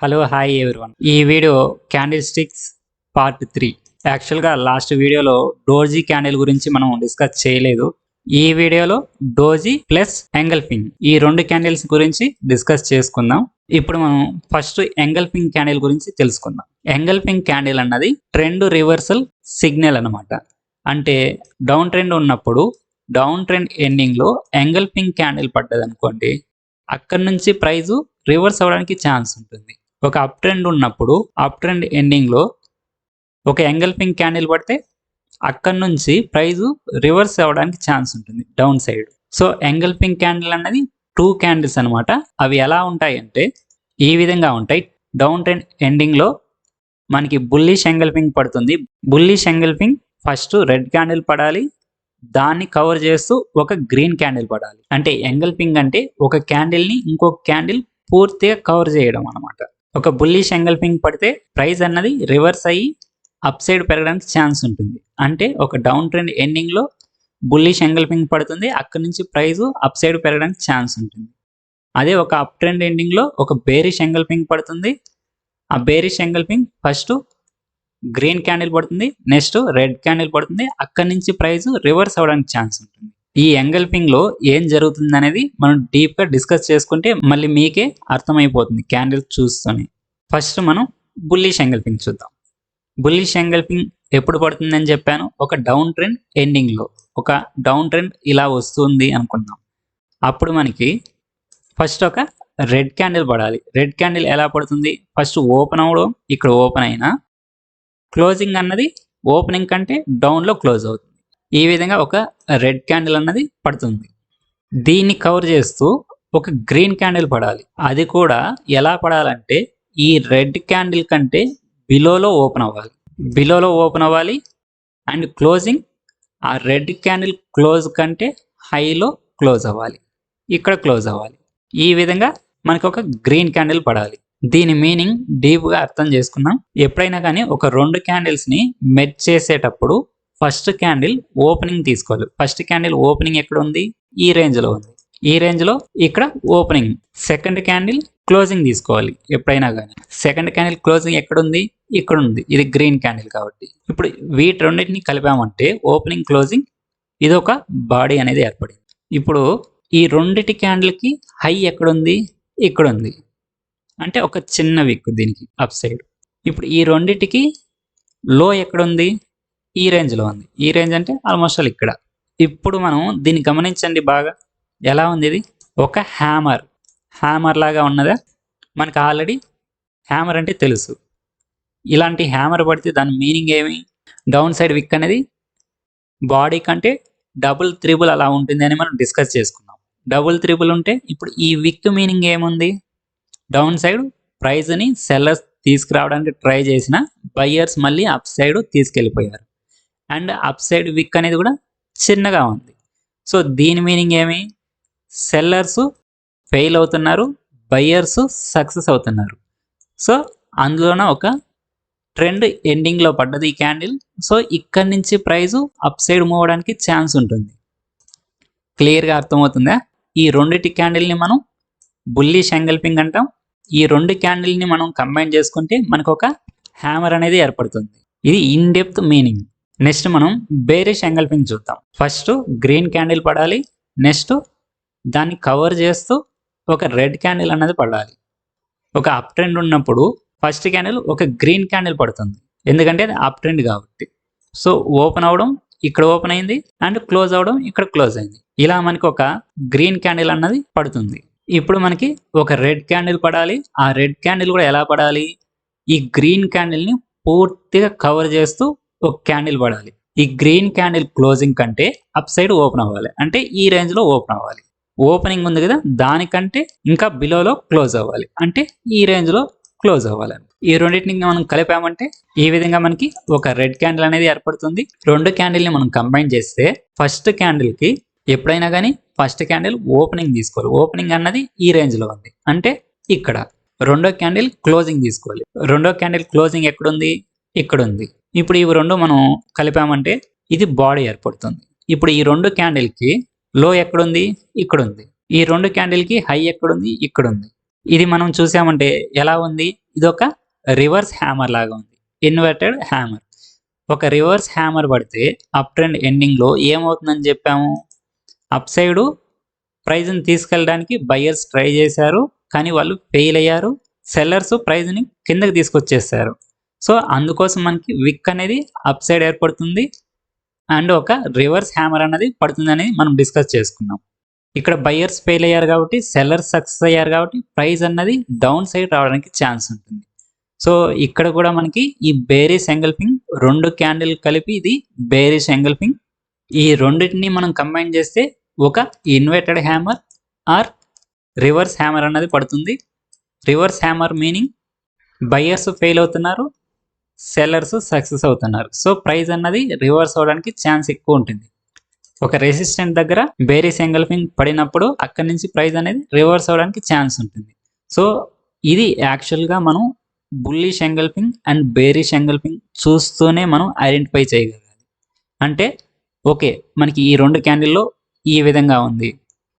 Hello hi everyone ఈ video candlesticks part three యాక్చువల్గా last వీడియోలో డోజీ క్యాండిల్ గురించి మనం డిస్కస్ చేయలేదు. ఈ వీడియోలో డోజీ ప్లస్ ఎంగల్ఫింగ్ ఈ రెండు క్యాండిల్స్ గురించి డిస్కస్ చేసుకుందాం. ఇప్పుడు మనం ఫస్ట్ ఎంగల్ఫింగ్ క్యాండిల్ గురించి తెలుసుకుందాం. ఎంగల్ఫింగ్ క్యాండిల్ అన్నది ట్రెండ్ రివర్సల్ సిగ్నల్ అన్నమాట. అంటే డౌన్ ట్రెండ్ ఉన్నప్పుడు డౌన్ ట్రెండ్ ఎండింగ్లో ఎంగల్ఫింగ్ క్యాండిల్ పడ్డది అనుకోండి అక్కడి నుంచి ప్రైజు రివర్స్ అవ్వడానికి ఛాన్స్ ఉంటుంది. ఒక అప్ ట్రెండ్ ఉన్నప్పుడు అప్ ట్రెండ్ ఎండింగ్లో ఒక ఎంగల్ఫింగ్ క్యాండిల్ పడితే అక్కడ నుంచి ప్రైజు రివర్స్ అవ్వడానికి ఛాన్స్ ఉంటుంది down side so engulfing candle అన్నది టూ క్యాండిల్స్ అనమాట అవి ఎలా ఉంటాయి అంటే ఈ విధంగా ఉంటాయి. డౌన్ ట్రెండ్ ఎండింగ్లో మనకి బుల్లిష్ ఎంగల్ఫింగ్ పడుతుంది. Bullish engulfing first red candle పడాలి. దాన్ని కవర్ చేస్తూ ఒక గ్రీన్ క్యాండిల్ పడాలి. అంటే ఎంగల్ఫింగ్ అంటే ఒక క్యాండిల్ని ఇంకొక క్యాండిల్ పూర్తిగా కవర్ చేయడం అన్నమాట. ఒక బుల్లిష్ ఎంగల్ఫింగ్ పడితే ప్రైస్ అన్నది రివర్స్ అయ్యి అప్ సైడ్ పెరగడానికి ఛాన్స్ ఉంటుంది. అంటే ఒక డౌన్ ట్రెండ్ ఎండింగ్లో బుల్లిష్ ఎంగల్ఫింగ్ పడుతుంది. అక్కడి నుంచి ప్రైస్ అప్ సైడ్ పెరగడానికి ఛాన్స్ ఉంటుంది. అదే ఒక అప్ ట్రెండ్ ఎండింగ్లో ఒక బేరిష్ ఎంగల్ఫింగ్ పడుతుంది. ఆ bearish engulfing first green candle పడుతుంది. నెక్స్ట్ రెడ్ క్యాండిల్ పడుతుంది. అక్కడి నుంచి ప్రైస్ రివర్స్ అవ్వడానికి ఛాన్స్ ఉంటుంది. ఈ ఎంగల్పింగ్లో ఏం జరుగుతుంది అనేది మనం డీప్గా డిస్కస్ చేసుకుంటే మళ్ళీ మీకే అర్థమైపోతుంది క్యాండిల్ చూస్తూనే. ఫస్ట్ మనం బుల్లిష్ ఎంగల్పింగ్ చూద్దాం. బుల్లిష్ ఎంగల్పింగ్ ఎప్పుడు పడుతుందని చెప్పాను? ఒక డౌన్ ట్రెండ్ ఎండింగ్లో. ఒక డౌన్ ట్రెండ్ ఇలా వస్తుంది అనుకుందాం. అప్పుడు మనకి ఫస్ట్ ఒక రెడ్ క్యాండిల్ పడాలి. రెడ్ క్యాండిల్ ఎలా పడుతుంది? ఫస్ట్ ఓపెన్ అవ్వడం ఇక్కడ ఓపెన్ అయినా. క్లోజింగ్ అన్నది ఓపెనింగ్ కంటే డౌన్లో క్లోజ్ అవుతుంది. ఈ విధంగా ఒక రెడ్ క్యాండిల్ అన్నది పడుతుంది. దీన్ని కవర్ చేస్తూ ఒక గ్రీన్ క్యాండిల్ పడాలి. అది కూడా ఎలా పడాలంటే ఈ రెడ్ క్యాండిల్ కంటే బిలోలో ఓపెన్ అవ్వాలి. బిలోలో ఓపెన్ అవ్వాలి అండ్ క్లోజింగ్ ఆ రెడ్ క్యాండిల్ క్లోజ్ కంటే హైలో క్లోజ్ అవ్వాలి. ఇక్కడ క్లోజ్ అవ్వాలి. ఈ విధంగా మనకి ఒక గ్రీన్ క్యాండిల్ పడాలి. దీని మీనింగ్ డీప్గా అర్థం చేసుకున్నాం ఎప్పుడైనా కానీ ఒక రెండు క్యాండిల్స్ని మెచ్ చేసేటప్పుడు ఫస్ట్ క్యాండిల్ ఓపెనింగ్ తీసుకోవాలి. ఫస్ట్ క్యాండిల్ ఓపెనింగ్ ఎక్కడ ఉంది ఈ రేంజ్లో ఉంది. ఈ రేంజ్లో ఇక్కడ ఓపెనింగ్. సెకండ్ క్యాండిల్ క్లోజింగ్ తీసుకోవాలి ఎప్పుడైనా కానీ సెకండ్ క్యాండిల్ క్లోజింగ్ ఎక్కడ ఉంది ఇక్కడ ఉంది ఇది గ్రీన్ క్యాండిల్ కాబట్టి. ఇప్పుడు వీటి రెండింటిని కలిపామంటే ఓపెనింగ్ క్లోజింగ్ ఇది ఒక బాడీ అనేది ఏర్పడింది. ఇప్పుడు ఈ రెండిటి క్యాండిల్కి హై ఎక్కడ ఉంది ఇక్కడ ఉంది అంటే ఒక చిన్న విక్ దీనికి అప్ సైడ్. ఇప్పుడు ఈ రెండిటికి లో ఎక్కడ ఉంది ఈ రేంజ్లో ఉంది. ఈ రేంజ్ అంటే ఆల్మోస్ట్ ఆల్ ఇక్కడ. ఇప్పుడు మనం దీన్ని గమనించండి బాగా. ఎలా ఉంది ఇది? ఒక హ్యామర్. హ్యామర్ లాగా ఉన్నదా? మనకు ఆల్రెడీ హ్యామర్ అంటే తెలుసు. ఇలాంటి హ్యామర్ పడితే దాని మీనింగ్ ఏమి? డౌన్ సైడ్ విక్ అనేది బాడీ కంటే డబుల్ త్రిబుల్ అలా ఉంటుంది అని మనం డిస్కస్ చేసుకున్నాం. డబుల్ త్రిబుల్ ఉంటే ఇప్పుడు ఈ విక్ మీనింగ్ ఏముంది? డౌన్ సైడ్ ప్రైస్ని సెల్లర్స్ తీసుకురావడానికి ట్రై చేసిన బయ్యర్స్ మళ్ళీ అప్ సైడ్ తీసుకెళ్ళిపోయారు. అండ్ అప్ సైడ్ విక్ అనేది కూడా చిన్నగా ఉంది. సో దీని మీనింగ్ ఏమి? సెల్లర్స్ ఫెయిల్ అవుతున్నారు బయ్యర్స్ సక్సెస్ అవుతున్నారు. సో అందులోన ఒక ట్రెండ్ ఎండింగ్లో పడ్డది ఈ క్యాండిల్ సో ఇక్కడి నుంచి ప్రైజు అప్ సైడ్ మూవ్ అవడానికి ఛాన్స్ ఉంటుంది క్లియర్గా అర్థమవుతుందా? ఈ రెండిటి క్యాండిల్ని మనం బుల్లిష్ పింగ్ అంటాం. ఈ రెండు క్యాండిల్ని మనం కంబైన్ చేసుకుంటే మనకు ఒక హ్యామర్ అనేది ఏర్పడుతుంది. ఇది ఇన్ డెప్త్ మీనింగ్ నెక్స్ట్ మనం బేరిష్ పిన్ చూద్దాం. ఫస్ట్ గ్రీన్ క్యాండిల్ పడాలి. నెక్స్ట్ దాన్ని కవర్ చేస్తూ ఒక రెడ్ క్యాండిల్ అనేది పడాలి. ఒక అప్ ట్రెండ్ ఉన్నప్పుడు ఫస్ట్ క్యాండిల్ ఒక గ్రీన్ క్యాండిల్ పడుతుంది. ఎందుకంటే అది అప్ ట్రెండ్ కాబట్టి. సో ఓపెన్ అవడం ఇక్కడ ఓపెన్ అయింది అండ్ క్లోజ్ అవడం ఇక్కడ క్లోజ్ అయింది. ఇలా మనకి ఒక గ్రీన్ క్యాండిల్ అన్నది పడుతుంది. ఇప్పుడు మనకి ఒక రెడ్ క్యాండిల్ పడాలి. ఆ రెడ్ క్యాండిల్ కూడా ఎలా పడాలి? ఈ గ్రీన్ క్యాండిల్ని పూర్తిగా కవర్ చేస్తూ ఒక క్యాండిల్ పడాలి. ఈ గ్రీన్ క్యాండిల్ క్లోజింగ్ కంటే అప్ సైడ్ ఓపెన్ అవ్వాలి. అంటే ఈ రేంజ్లో ఓపెన్ అవ్వాలి. ఓపెనింగ్ ఉంది కదా దానికంటే ఇంకా బిలోలో క్లోజ్ అవ్వాలి. అంటే ఈ రేంజ్లో క్లోజ్ అవ్వాలి. ఈ రెండింటిని మనం కలిపామంటే ఈ విధంగా మనకి ఒక రెడ్ క్యాండిల్ అనేది ఏర్పడుతుంది. రెండు క్యాండిల్ని మనం కంబైన్ చేస్తే ఫస్ట్ క్యాండిల్కి ఎప్పుడైనా కానీ ఫస్ట్ క్యాండిల్ ఓపెనింగ్ తీసుకోవాలి. ఓపెనింగ్ అన్నది ఈ రేంజ్లో ఉంది. అంటే ఇక్కడ. రెండో క్యాండిల్ క్లోజింగ్ తీసుకోవాలి. రెండో క్యాండిల్ క్లోజింగ్ ఎక్కడుంది? ఇక్కడ ఉంది ఇప్పుడు ఇవి రెండు మనం కలిపామంటే ఇది బాడీ ఏర్పడుతుంది. ఇప్పుడు ఈ రెండు క్యాండిల్కి లో ఎక్కడుంది? ఇక్కడ ఉంది ఈ రెండు క్యాండిల్కి హై ఎక్కడుంది? ఇక్కడ ఉంది ఇది మనం చూసామంటే ఎలా ఉంది? ఇది ఒక రివర్స్ హ్యామర్ లాగా ఉంది. Inverted hammer. ఒక రివర్స్ హ్యామర్ పడితే అప్ ట్రెండ్ ఎండింగ్లో ఏమవుతుందని చెప్పాము? అప్ సైడు ప్రైజ్ని తీసుకెళ్ళడానికి బయ్యర్స్ ట్రై చేశారు కానీ వాళ్ళు ఫెయిల్ అయ్యారు. సెల్లర్స్ ప్రైజ్ని కిందకి తీసుకొచ్చేసారు. సో అందుకోసం మనకి విక్ అనేది అప్ సైడ్ ఏర్పడుతుంది అండ్ ఒక రివర్స్ హ్యామర్ అనేది పడుతుంది అనేది మనం డిస్కస్ చేసుకున్నాం. ఇక్కడ బయ్యర్స్ ఫెయిల్ అయ్యారు కాబట్టి సెల్లర్స్ సక్సెస్ అయ్యారు కాబట్టి ప్రైస్ అన్నది డౌన్ సైడ్ రావడానికి ఛాన్స్ ఉంటుంది. సో ఇక్కడ కూడా మనకి ఈ బేరీస్ ఎంగల్ఫింగ్ రెండు క్యాండిల్ కలిపి ఇది బేరీస్ ఎంగల్ఫింగ్ ఈ రెండింటిని మనం కంబైన్ చేస్తే ఒక inverted hammer or reverse hammer అన్నది పడుతుంది. Reverse hammer meaning buyers fail అవుతున్నారు సెల్లర్స్ సక్సెస్ అవుతున్నారు. సో ప్రైస్ అన్నది రివర్స్ అవడానికి ఛాన్స్ ఎక్కువ ఉంటుంది. ఒక రెసిస్టెంట్ దగ్గర బేరీస్ ఎంగల్ఫింగ్ పడినప్పుడు అక్కడి నుంచి ప్రైస్ అనేది రివర్స్ అవడానికి ఛాన్స్ ఉంటుంది. సో ఇది యాక్చువల్గా మనం bullish engulfing and bearish engulfing చూస్తూనే మనం ఐడెంటిఫై చేయగలగాలి. అంటే ఓకే మనకి ఈ రెండు క్యాండిల్లో ఈ విధంగా ఉంది.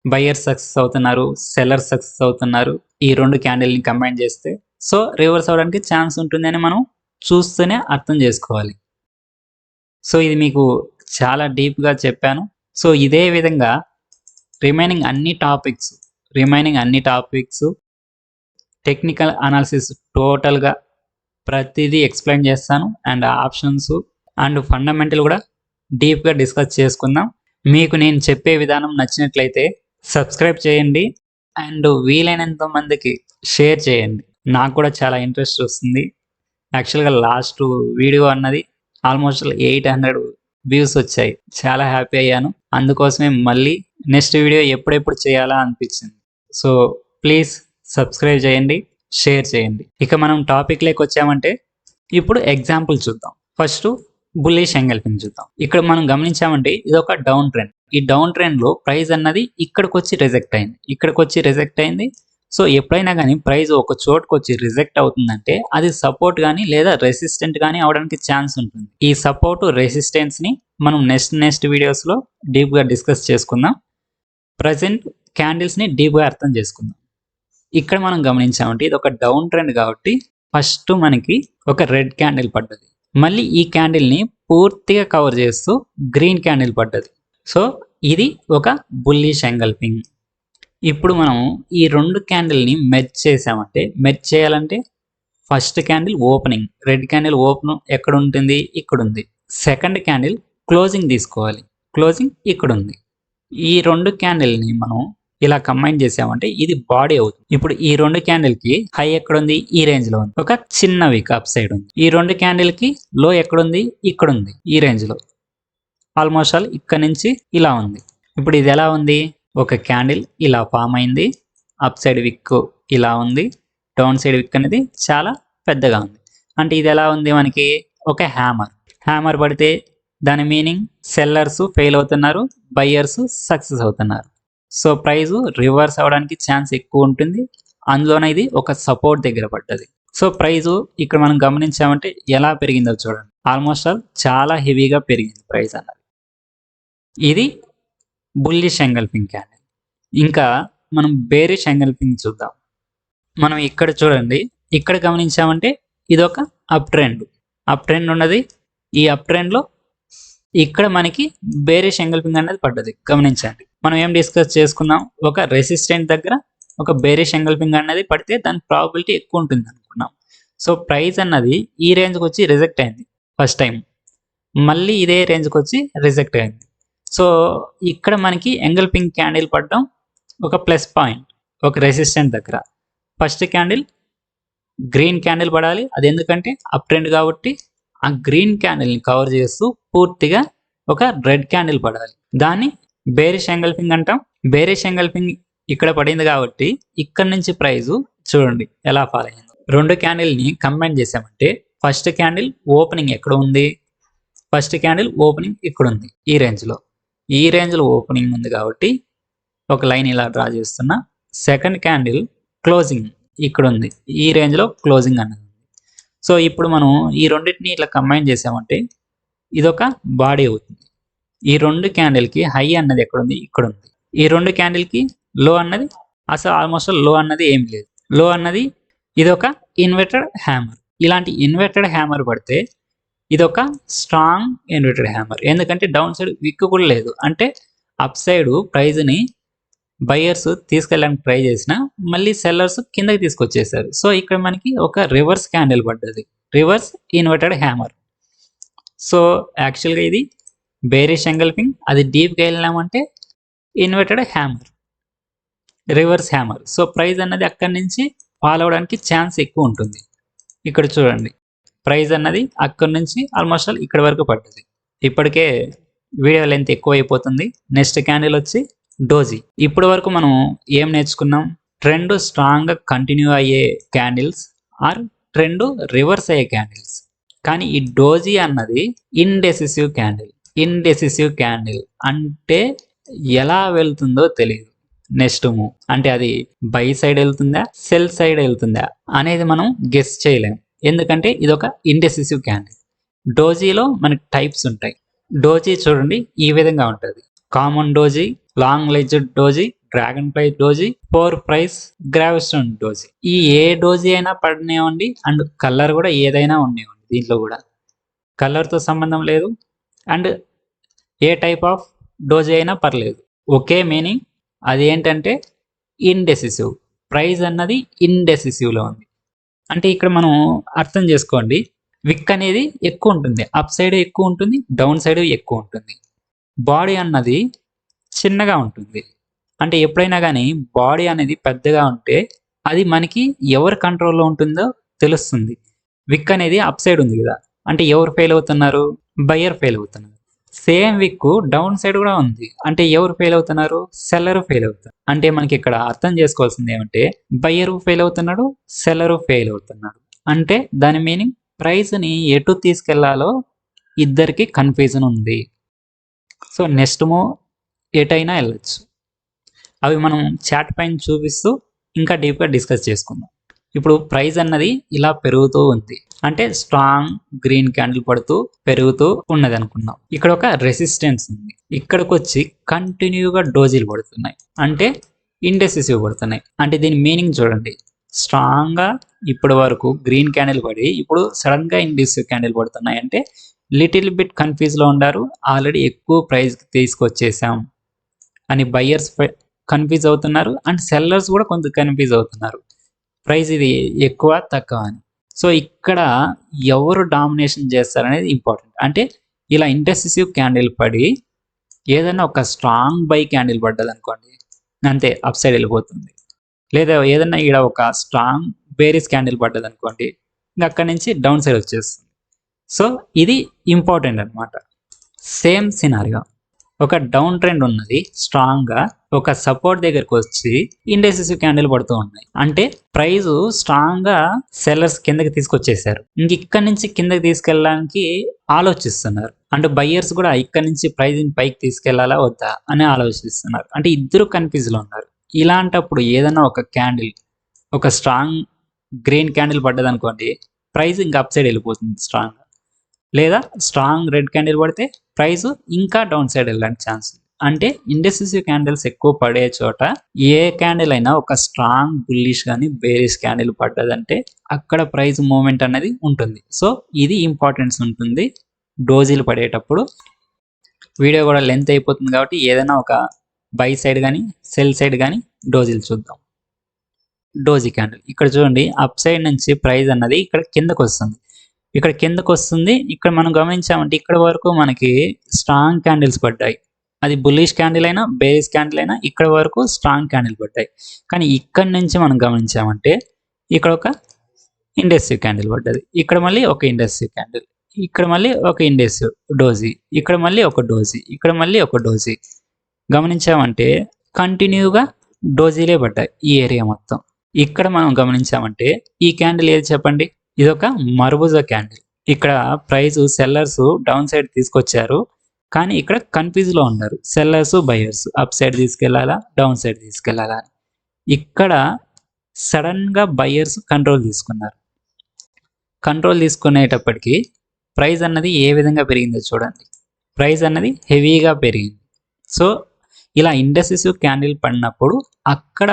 బయర్స్ సక్సెస్ అవుతున్నారు సెల్లర్ సక్సెస్ అవుతున్నారు ఈ రెండు క్యాండిల్ని కంబైన్ చేస్తే. సో రివర్స్ అవడానికి ఛాన్స్ ఉంటుందని మనం చూస్తూనే అర్థం చేసుకోవాలి. సో ఇది మీకు చాలా డీప్గా చెప్పాను. సో ఇదే విధంగా రిమైనింగ్ అన్ని టాపిక్స్ రిమైనింగ్ అన్ని టాపిక్స్ టెక్నికల్ అనాలిసిస్ టోటల్గా ప్రతిదీ ఎక్స్ప్లెయిన్ చేస్తాను. అండ్ ఆప్షన్స్ అండ్ ఫండమెంటల్ కూడా డీప్గా డిస్కస్ చేసుకుందాం. మీకు నేను చెప్పే విధానం నచ్చినట్లయితే సబ్స్క్రైబ్ చేయండి. అండ్ వీలైనంత మందికి షేర్ చేయండి. నాకు కూడా చాలా ఇంట్రెస్ట్ వస్తుంది. యాక్చువల్గా లాస్ట్ వీడియో అన్నది ఆల్మోస్ట్ ఎయిట్ హండ్రెడ్ వ్యూస్ వచ్చాయి. చాలా హ్యాపీ అయ్యాను. అందుకోసమే మళ్ళీ నెక్స్ట్ వీడియో ఎప్పుడెప్పుడు చేయాలా అనిపించింది. సో ప్లీజ్ సబ్స్క్రైబ్ చేయండి షేర్ చేయండి. ఇక మనం టాపిక్ లేక వచ్చామంటే ఇప్పుడు ఎగ్జాంపుల్ చూద్దాం. ఫస్ట్ బుల్లిష్ ఎంగల్ఫింగ్ చూద్దాం. ఇక్కడ మనం గమనించామంటే ఇది ఒక డౌన్ ట్రెండ్ ఈ డౌన్ ట్రెండ్లో ప్రైస్ అన్నది ఇక్కడికి వచ్చి రిజెక్ట్ అయింది. ఇక్కడికి వచ్చి రిజెక్ట్ అయింది. సో ఎప్పుడైనా కానీ ప్రైజ్ ఒక చోటుకు వచ్చి రిజెక్ట్ అవుతుందంటే అది సపోర్ట్ కానీ లేదా రెసిస్టెంట్ కానీ అవడానికి ఛాన్స్ ఉంటుంది. ఈ సపోర్ట్ రెసిస్టెన్స్ని మనం నెక్స్ట్ నెక్స్ట్ వీడియోస్లో డీప్గా డిస్కస్ చేసుకుందాం. ప్రజెంట్ క్యాండిల్స్ని అర్థం చేసుకుందాం. ఇక్కడ మనం గమనించామంటే ఇది ఒక డౌన్ ట్రెండ్ కాబట్టి ఫస్ట్ మనకి ఒక రెడ్ క్యాండిల్ పడ్డది. మళ్ళీ ఈ క్యాండిల్ని పూర్తిగా కవర్ చేస్తూ గ్రీన్ క్యాండిల్ పడ్డది. సో ఇది ఒక బుల్లిష్ పింగ్ ఇప్పుడు మనం ఈ రెండు క్యాండిల్ని మెర్చ్ చేసామంటే మెర్చ్ చేయాలంటే first candle opening red candle open ఎక్కడ ఉంటుంది ఇక్కడ ఉంది సెకండ్ క్యాండిల్ క్లోజింగ్ తీసుకోవాలి. క్లోజింగ్ ఇక్కడ ఉంది ఈ రెండు క్యాండిల్ని మనం ఇలా కంబైన్ చేసామంటే ఇది బాడీ అవుతుంది. ఇప్పుడు ఈ రెండు క్యాండిల్కి హై ఎక్కడ ఉంది ఈ రేంజ్లో ఉంది. ఒక చిన్న వీక్ అప్ సైడ్ ఉంది. ఈ రెండు క్యాండిల్కి లో ఎక్కడ ఉంది ఇక్కడ ఉంది ఈ రేంజ్లో. ఆల్మోస్ట్ ఆల్ ఇక్కడ నుంచి ఇలా ఉంది. ఇప్పుడు ఇది ఎలా ఉంది? ఒక క్యాండిల్ ఇలా ఫామ్ అయింది. అప్ సైడ్ విక్ ఇలా ఉంది. డౌన్ సైడ్ విక్ అనేది చాలా పెద్దగా ఉంది. అంటే ఇది ఎలా ఉంది మనకి? ఒక హ్యామర్. హ్యామర్ పడితే దాని మీనింగ్ సెల్లర్స్ ఫెయిల్ అవుతున్నారు బయ్యర్స్ సక్సెస్ అవుతున్నారు. సో ప్రైస్ రివర్స్ అవడానికి ఛాన్స్ ఎక్కువ ఉంటుంది. అందులోనే ఇది ఒక సపోర్ట్ దగ్గర పడ్డది. సో ప్రైజు ఇక్కడ మనం గమనించామంటే ఎలా పెరిగిందో చూడండి. ఆల్మోస్ట్ ఆల్ చాలా హెవీగా పెరిగింది ప్రైస్ అన్నది. ఇది బుల్లిష్ ఎంగల్ఫింగ్ క్యాండిల్. ఇంకా మనం బేరిష్ ఎంగల్ఫింగ్ చూద్దాం. మనం ఇక్కడ చూడండి ఇక్కడ గమనించామంటే ఇది ఒక అప్ ట్రెండ్. అప్ ట్రెండ్ ఉన్నది. ఈ అప్ ట్రెండ్లో ఇక్కడ మనకి బేరిష్ ఎంగల్ఫింగ్ అనేది పడ్డది. గమనించండి. మనం ఏం డిస్కస్ చేసుకున్నాం? ఒక రెసిస్టెంట్ దగ్గర ఒక బేరిష్ ఎంగల్ఫింగ్ అనేది పడితే దాని ప్రాబిలిటీ ఎక్కువ ఉంటుంది అనుకున్నాం. సో ప్రైస్ అన్నది ఈ రేంజ్కి వచ్చి రిజెక్ట్ అయింది ఫస్ట్ టైం. మళ్ళీ ఇదే రేంజ్కి వచ్చి రిజెక్ట్ అయింది. సో ఇక్కడ మనకి ఎంగల్ఫింగ్ క్యాండిల్ పడడం ఒక ప్లస్ పాయింట్ ఒక రెసిస్టెంట్ దగ్గర. ఫస్ట్ క్యాండిల్ గ్రీన్ క్యాండిల్ పడాలి. అది ఎందుకంటే అప్ ట్రెండ్ కాబట్టి ఆ గ్రీన్ క్యాండిల్ని కవర్ చేస్తూ పూర్తిగా ఒక రెడ్ క్యాండిల్ పడాలి. దాన్ని బేరిష్ ఎంగల్ఫింగ్ అంటాం. బేరిష్ ఎంగల్ఫింగ్ ఇక్కడ పడింది కాబట్టి ఇక్కడ నుంచి ప్రైజ్ చూడండి ఎలా ఫాలో అయింది. రెండు క్యాండిల్ని కంబైన్ చేసామంటే ఫస్ట్ క్యాండిల్ ఓపెనింగ్ ఎక్కడ ఉంది? ఫస్ట్ క్యాండిల్ ఓపెనింగ్ ఇక్కడ ఉంది ఈ రేంజ్లో. ఈ రేంజ్లో ఓపెనింగ్ ఉంది కాబట్టి ఒక లైన్ ఇలా డ్రా చేస్తున్నా. సెకండ్ క్యాండిల్ క్లోజింగ్ ఇక్కడ ఉంది. ఈ రేంజ్లో క్లోజింగ్ అన్నది. ఉంది సో ఇప్పుడు మనం ఈ రెండింటిని ఇట్లా కంబైన్ చేసామంటే ఇదొక బాడీ అవుతుంది. ఈ రెండు క్యాండిల్కి హై అన్నది ఎక్కడ ఉంది? ఇక్కడ ఉంది. ఈ రెండు క్యాండిల్కి లో అన్నది? అసలు ఆల్మోస్ట్లో అన్నది ఏం లేదు. లో అన్నది ఇది ఒక ఇన్వర్టెడ్ హ్యామర్ ఇలాంటి ఇన్వర్టెడ్ హ్యామర్ పడితే ఇది ఒక స్ట్రాంగ్ ఇన్వర్టెడ్ హ్యామర్ ఎందుకంటే డౌన్ సైడ్ విక్కు కూడా లేదు. అంటే అప్ సైడ్ ప్రైజ్ని బయర్స్ తీసుకెళ్ళడానికి ట్రై చేసిన మళ్ళీ సెల్లర్స్ కిందకి తీసుకొచ్చేసారు. సో ఇక్కడ మనకి ఒక రివర్స్ క్యాండిల్ పడ్డది. రివర్స్ ఇన్వర్టెడ్ హ్యామర్ సో యాక్చువల్గా ఇది బేరిష్ ఎంగల్పింగ్ అది డీప్గా వెళ్ళినామంటే inverted hammer reverse hammer so price అన్నది అక్కడి నుంచి ఫాలో అవడానికి ఛాన్స్ ఎక్కువ ఉంటుంది. ఇక్కడ చూడండి. ప్రైజ్ అన్నది అక్కడి నుంచి ఆల్మోస్ట్ ఆల్ ఇక్కడ వరకు పడ్డది. ఇప్పటికే వీడియో లెంత్ ఎక్కువ అయిపోతుంది నెక్స్ట్ క్యాండిల్ వచ్చి డోజీ ఇప్పటి వరకు మనం ఏం నేర్చుకున్నాం? ట్రెండ్ స్ట్రాంగ్గా కంటిన్యూ అయ్యే క్యాండిల్స్ ఆర్ ట్రెండ్ రివర్స్ అయ్యే క్యాండిల్స్ కానీ ఈ డోజీ అన్నది ఇండెసిసివ్ క్యాండిల్ ఇండెసిసివ్ క్యాండిల్ అంటే ఎలా వెళ్తుందో తెలియదు నెక్స్ట్ మూవ్ అంటే అది బై సైడ్ వెళ్తుందా సెల్ సైడ్ వెళ్తుందా అనేది మనం గెస్ చేయలేం. ఎందుకంటే ఇది ఒక ఇండెసిసివ్ క్యాండిల్ డోజీలో మనకి టైప్స్ ఉంటాయి. డోజీ చూడండి ఈ విధంగా ఉంటుంది. Common doji long legged doji dragonfly doji four price gravestone doji ఈ ఏ డోజీ అయినా పడినాయండి అండ్ కలర్ కూడా ఏదైనా ఉండేవండి దీంట్లో కూడా. కలర్తో సంబంధం లేదు అండ్ ఏ టైప్ ఆఫ్ డోజీ అయినా పర్లేదు. ఒకే మీనింగ్ అది ఏంటంటే ఇండెసిసివ్ ప్రైజ్ అన్నది ఇండెసిసివ్లో ఉంది. అంటే ఇక్కడ మనం అర్థం చేసుకోండి. విక్ అనేది ఎక్కువ ఉంటుంది. అప్ సైడ్ ఎక్కువ ఉంటుంది డౌన్ సైడ్ ఎక్కువ ఉంటుంది. బాడీ అన్నది చిన్నగా ఉంటుంది. అంటే ఎప్పుడైనా కానీ బాడీ అనేది పెద్దగా ఉంటే అది మనకి ఎవరి కంట్రోల్లో ఉంటుందో తెలుస్తుంది. విక్ అనేది అప్ సైడ్ ఉంది కదా. అంటే ఎవరు ఫెయిల్ అవుతున్నారు? బయ్యర్ ఫెయిల్ అవుతున్నారు. సేమ్ విక్ డౌన్ సైడ్ కూడా ఉంది. అంటే ఎవరు ఫెయిల్ అవుతున్నారు? సెల్లర్ ఫెయిల్ అవుతారు అంటే మనకి ఇక్కడ అర్థం చేసుకోవాల్సింది ఏమంటే బయ్యర్ ఫెయిల్ అవుతున్నాడు సెల్లర్ ఫెయిల్ అవుతున్నాడు. అంటే దాని మీనింగ్ ప్రైస్ని ఎటు తీసుకెళ్ళాలో ఇద్దరికి కన్ఫ్యూజన్ ఉంది. సో నెక్స్ట్ మో ఎటైనా వెళ్ళచ్చు. అవి మనం చాట్ పైన చూపిస్తూ ఇంకా డీప్గా డిస్కస్ చేసుకుందాం. ఇప్పుడు ప్రైస్ అన్నది ఇలా పెరుగుతూ ఉంది. అంటే స్ట్రాంగ్ గ్రీన్ క్యాండిల్ పడుతూ పెరుగుతూ ఉన్నది అనుకున్నాం ఇక్కడ ఒక రెసిస్టెన్స్ ఉంది. ఇక్కడికి వచ్చి కంటిన్యూగా డోజీలు పడుతున్నాయి. అంటే ఇండెసిసివ్ పడుతున్నాయి. అంటే దీని మీనింగ్ చూడండి. స్ట్రాంగ్గా ఇప్పటి వరకు గ్రీన్ క్యాండిల్ పడి ఇప్పుడు సడన్గా ఇండెసివ్ క్యాండిల్ పడుతున్నాయి అంటే లిటిల్ బిట్ కన్ఫ్యూజ్లో ఉండారు. ఆల్రెడీ ఎక్కువ ప్రైజ్ తీసుకొచ్చేసాం అని బయ్యర్స్ కన్ఫ్యూజ్ అవుతున్నారు. అండ్ సెల్లర్స్ కూడా కొంత కన్ఫ్యూజ్ అవుతున్నారు. ప్రైస్ ఇది ఎక్కువ తక్కువ అని. సో ఇక్కడ ఎవరు డామినేషన్ చేస్తారనేది ఇంపార్టెంట్. అంటే ఇలా ఇంటెసిసివ్ క్యాండిల్ పడి ఏదైనా ఒక స్ట్రాంగ్ బై క్యాండిల్ పడ్డది అనుకోండి అంతే అప్ సైడ్ వెళ్ళిపోతుంది. లేదా ఏదైనా ఇక్కడ ఒక స్ట్రాంగ్ బేరీస్ క్యాండిల్ పడ్డది అనుకోండి ఇంకా అక్కడి నుంచి డౌన్ సైడ్ వచ్చేస్తుంది. సో ఇది ఇంపార్టెంట్ అనమాట సేమ్ సినారియో ఒక డౌన్ ట్రెండ్ ఉన్నది స్ట్రాంగ్గా ఒక సపోర్ట్ దగ్గరకు వచ్చి ఇండెసిసివ్ క్యాండిల్ పడుతూ ఉన్నాయి. అంటే ప్రైజ్ స్ట్రాంగ్గా సెల్లర్స్ కిందకి తీసుకొచ్చేసారు ఇంక ఇక్కడ నుంచి కిందకి తీసుకెళ్ళడానికి ఆలోచిస్తున్నారు. అంటే బయ్యర్స్ కూడా ఇక్కడ నుంచి ప్రైజ్ పైకి తీసుకెళ్ళాలా వద్దా అని ఆలోచిస్తున్నారు. అంటే ఇద్దరు కన్ఫ్యూజ్లో ఉన్నారు. ఇలాంటప్పుడు ఏదైనా ఒక క్యాండిల్ ఒక స్ట్రాంగ్ గ్రీన్ క్యాండిల్ పడ్డది అనుకోండి ప్రైస్ ఇంకా అప్ సైడ్ వెళ్ళిపోతుంది స్ట్రాంగ్ లేదా స్ట్రాంగ్ రెడ్ క్యాండిల్ పడితే ప్రైస్ ఇంకా డౌన్ సైడ్ వెళ్ళడానికి ఛాన్స్ ఉంది. అంటే ఇండెసిసివ్ క్యాండిల్స్ ఎక్కువ పడే చోట ఏ క్యాండిల్ అయినా ఒక స్ట్రాంగ్ బుల్లిష్ కానీ బేరిష్ క్యాండిల్ పడ్డదంటే అక్కడ ప్రైస్ మూమెంట్ అనేది ఉంటుంది. సో ఇది ఇంపార్టెన్స్ ఉంటుంది డోజీలు పడేటప్పుడు. వీడియో కూడా లెంత్ అయిపోతుంది కాబట్టి ఏదైనా ఒక బై సైడ్ కానీ సెల్ సైడ్ కానీ డోజీలు చూద్దాం. Doji candle. ఇక్కడ చూడండి అప్ సైడ్ నుంచి ప్రైస్ అన్నది ఇక్కడ కిందకు వస్తుంది. ఇక్కడ కిందకు వస్తుంది ఇక్కడ మనం గమనించామంటే ఇక్కడ వరకు మనకి స్ట్రాంగ్ క్యాండిల్స్ పడ్డాయి. అది బుల్లిష్ క్యాండిల్ అయినా బేస్ క్యాండిల్ అయినా ఇక్కడ వరకు స్ట్రాంగ్ క్యాండిల్ పడ్డాయి. కానీ ఇక్కడ నుంచి మనం గమనించామంటే ఇక్కడ ఒక ఇండస్ట్రీ క్యాండిల్ పడ్డది. ఇక్కడ మళ్ళీ ఒక ఇండస్ట్రీ క్యాండిల్ ఇక్కడ మళ్ళీ ఒక ఇండస్ట్రీ డోజీ ఇక్కడ మళ్ళీ ఒక డోజీ ఇక్కడ మళ్ళీ ఒక డోజీ గమనించామంటే కంటిన్యూగా డోజీలే పడ్డాయి ఈ ఏరియా మొత్తం. ఇక్కడ మనం గమనించామంటే ఈ క్యాండిల్ ఏది చెప్పండి? ఇది ఒక క్యాండిల్. ఇక్కడ ప్రైస్ సెల్లర్స్ డౌన్ సైడ్ తీసుకొచ్చారు. కానీ ఇక్కడ కన్ఫ్యూజ్లో ఉన్నారు. సెల్లర్స్ బయర్స్ అప్ సైడ్ తీసుకెళ్ళాలా డౌన్ సైడ్ తీసుకెళ్ళాలా ఇక్కడ సడన్గా బయర్స్ కంట్రోల్ తీసుకున్నారు. కంట్రోల్ తీసుకునేటప్పటికి ప్రైస్ అన్నది ఏ విధంగా పెరిగిందో చూడండి. ప్రైస్ అన్నది హెవీగా పెరిగింది. సో ఇలా ఇండస్ట్రీస్ క్యాండిల్ పడినప్పుడు అక్కడ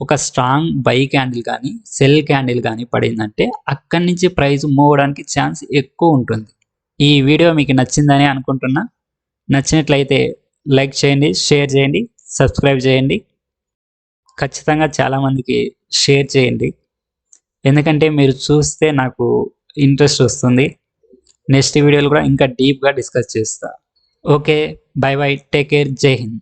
ఒక స్ట్రాంగ్ బై క్యాండిల్ కానీ సెల్ క్యాండిల్ కానీ పడిందంటే అక్కడి నుంచి ప్రైస్ మూవ్ అవడానికి ఛాన్స్ ఎక్కువ ఉంటుంది. ఈ వీడియో మీకు నచ్చిందని అనుకుంటున్నా. నచ్చినట్లయితే లైక్ చేయండి షేర్ చేయండి సబ్స్క్రైబ్ చేయండి. ఖచ్చితంగా చాలామందికి షేర్ చేయండి. ఎందుకంటే మీరు చూస్తే నాకు ఇంట్రెస్ట్ వస్తుంది. నెక్స్ట్ వీడియోలు కూడా ఇంకా డీప్గా డిస్కస్ చేస్తా. Okay bye bye take care జై హింద్